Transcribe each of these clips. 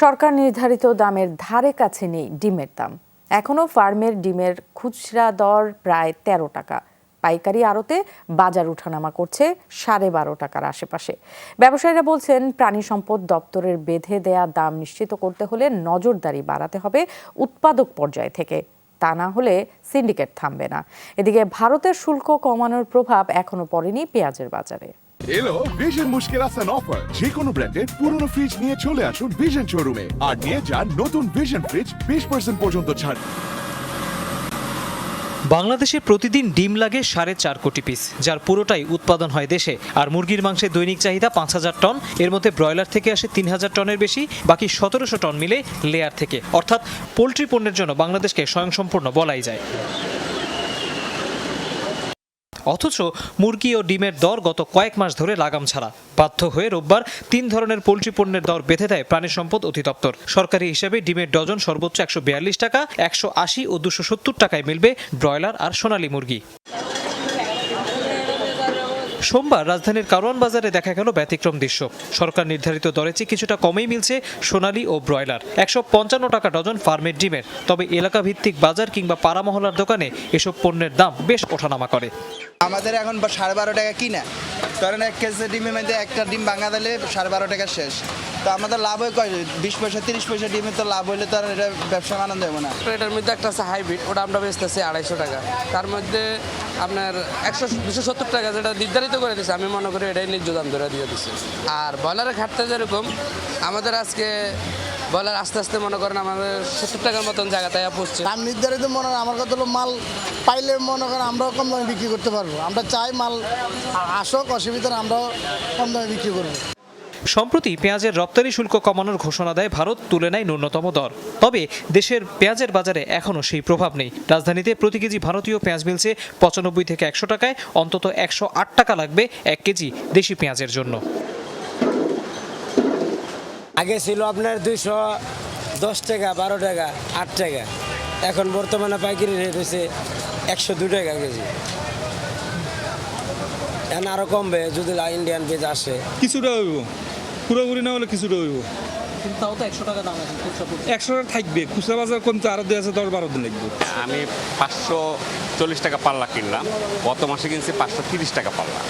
সরকার নির্ধারিত দামের ধারে কাছে নেই ডিমের দাম। এখনও ফার্মের ডিমের খুচরা দর প্রায় তেরো টাকা। পাইকারি আড়তে বাজার উঠানামা করছে সাড়ে বারো টাকার আশেপাশে। ব্যবসায়ীরা বলছেন, প্রাণী সম্পদ দপ্তরের বেঁধে দেয়া দাম নিশ্চিত করতে হলে নজরদারি বাড়াতে হবে উৎপাদক পর্যায় থেকে। তা না হলে সিন্ডিকেট থামবে না। এদিকে ভারতের শুল্ক কমানোর প্রভাব এখনও পড়েনি পেঁয়াজের বাজারে। এলো ভিশন মুশকিল আসান অফার যে কোনো ব্র্যান্ডের পুরনো ফ্রিজ নিয়ে চলে আসুন ভিশন শোরুমে আর নিয়ে যান নতুন ভিশন ফ্রিজ বিশ পার্সেন্ট পর্যন্ত ছাড়। বাংলাদেশে প্রতিদিন ডিম লাগে সাড়ে চার কোটি পিস যার পুরোটাই উৎপাদন হয় দেশে। আর মুরগির মাংসের দৈনিক চাহিদা পাঁচ হাজার টন, এর মধ্যে ব্রয়লার থেকে আসে তিন হাজার টনের বেশি, বাকি সতেরোশো টন মিলে লেয়ার থেকে। অর্থাৎ পোলট্রি পণ্যের জন্য বাংলাদেশকে স্বয়ংসম্পূর্ণ বলাই যায়। অথচ মুরগি ও ডিমের দর গত কয়েক মাস ধরে লাগাম ছাড়া। বাধ্য হয়ে রোববার তিন ধরনের পোলট্রি পণ্যের দর বেঁধে দেয় প্রাণী সম্পদ অধিদপ্তর। সরকারি হিসাবে ডিমের ডজন সর্বোচ্চ একশো বিয়াল্লিশ টাকা, একশো আশি ও দুশো টাকায় মিলবে ব্রয়লার আর সোনালী মুরগি। সোমবার রাজধানীর কারওয়ান বাজারে দেখা গেল ব্যতিক্রম দৃশ্য। সরকার নির্ধারিত দরে চেয়ে কিছুটা কমেই মিলছে সোনালি ও ব্রয়লার। একশো পঞ্চান্ন টাকা ডজন ফার্মের ডিমের। তবে এলাকা ভিত্তিক বাজার কিংবা পাড়া মহলার দোকানে এসব পণ্যের দাম বেশ ওঠানামা করে। আমাদের এখন সাড়ে বারো টাকা কিনা। কারণ এক কেজি ডিমের মধ্যে একটা ডিম ভাঙা দিলে সাড়ে বারো টাকা শেষ। তো আমাদের লাভ হয় কয়? বিশ পয়সা তিরিশ পয়সা ডিমে তো লাভ হইলে তো আর এটা ব্যবসা আনন্দ হবে না। এটার মধ্যে একটা আছে হাইব্রিড ওটা আমরা বেচতেছি আড়াইশো টাকা। তার মধ্যে আপনার একশো দুশো সত্তর টাকা যেটা নির্ধারিত করে দিচ্ছে আমি মনে করি এটাই ন্যায্য দাম ধরে দিয়ে দিচ্ছে আর ব্রয়লারের খাটতে যেরকম আমাদের আজকে ব্রয়লার আস্তে আস্তে মনে করেন আমাদের সত্তর টাকার মতন জায়গাটায় পড়ছে দাম নির্ধারিত মনে হয় আমার কথা হলো মাল পাইলে মনে করেন আমরাও কম দামে বিক্রি করতে পারব। আমরা চাই মাল আসক অসুবিধা নেই, আমরাও কম দামে বিক্রি করব। সম্প্রতি পেঁয়াজের রপ্তানি শুল্ক কমানোর ঘোষণা দেয় ভারত তুলে নেয় ন্যূনতম দর। তবে দেশের পেঁয়াজের বাজারে এখনও সেই প্রভাব নেই। রাজধানীতে প্রতি কেজি ভারতীয় পেঁয়াজ মিলছে পঁচানব্বই থেকে একশো টাকায় অন্তত একশো আট টাকা লাগবে এক কেজি দেশি পেঁয়াজের জন্য। আগে ছিল আপনার দুইশো দশ টাকা বারো টাকা আট টাকা। এখন বর্তমানে পাইকারি রেট হয়েছে একশো দু টাকা কেজি। এখন আরও কমবে যদি ইন্ডিয়ান পেজ আসে। কিছুটা পুরোপুরি না হলে কিছুটা হইব। তাও তো একশো টাকা দাম একশো টাকা থাকবে। খুচরা বাজার কমতে আরও দুই আছে দশ বারো দিন লাগবে। আমি পাঁচশো চল্লিশ টাকা পাল্লা কিনলাম। গত মাসে কিনছি পাঁচশো তিরিশ টাকা পাল্লা।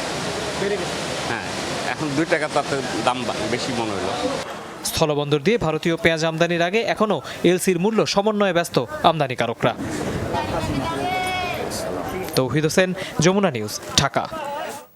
হ্যাঁ এখন দুই টাকা তাতে দাম বা- বেশি মনে হলো। স্থলবন্দর দিয়ে ভারতীয় পেঁয়াজ আমদানির আগে এখনও এলসির মূল্য সমন্বয়ে ব্যস্ত আমদানিকারকরা। তৌহিদ হোসেন যমুনা নিউজ ঢাকা।